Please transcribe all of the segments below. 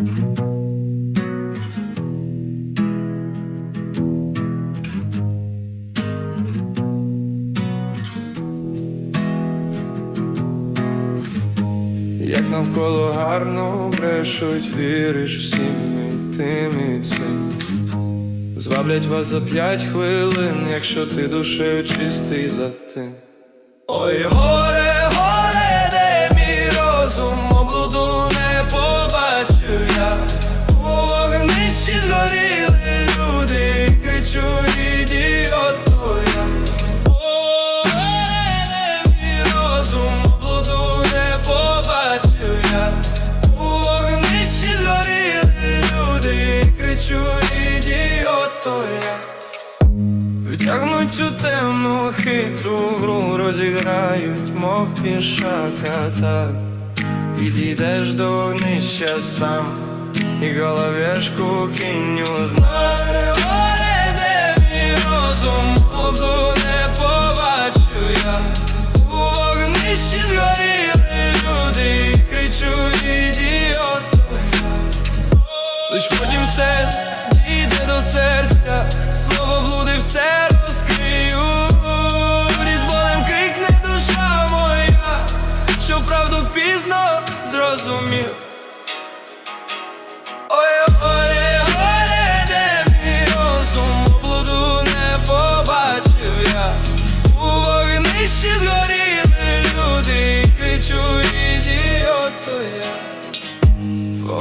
Як навколо гарно брешуть, віриш всім і тим і цим Зваблять вас за п'ять хвилин, якщо ти душею чистий за тим. Ой, горе, Втягнуть цю темну хитру гру, розіграють, мов пішака так. Підійдеш до вогнища сам і головешку киню знає горе, де мій розум, облу не побачу я. У вогнищі згоріли люди, кричу ідіот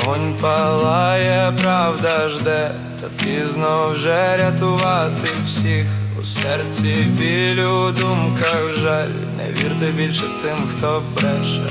Вогонь палає, правда жде, та пізно вже рятувати всіх. У серці біль, у думках жаль, не вірте більше тим, хто бреше.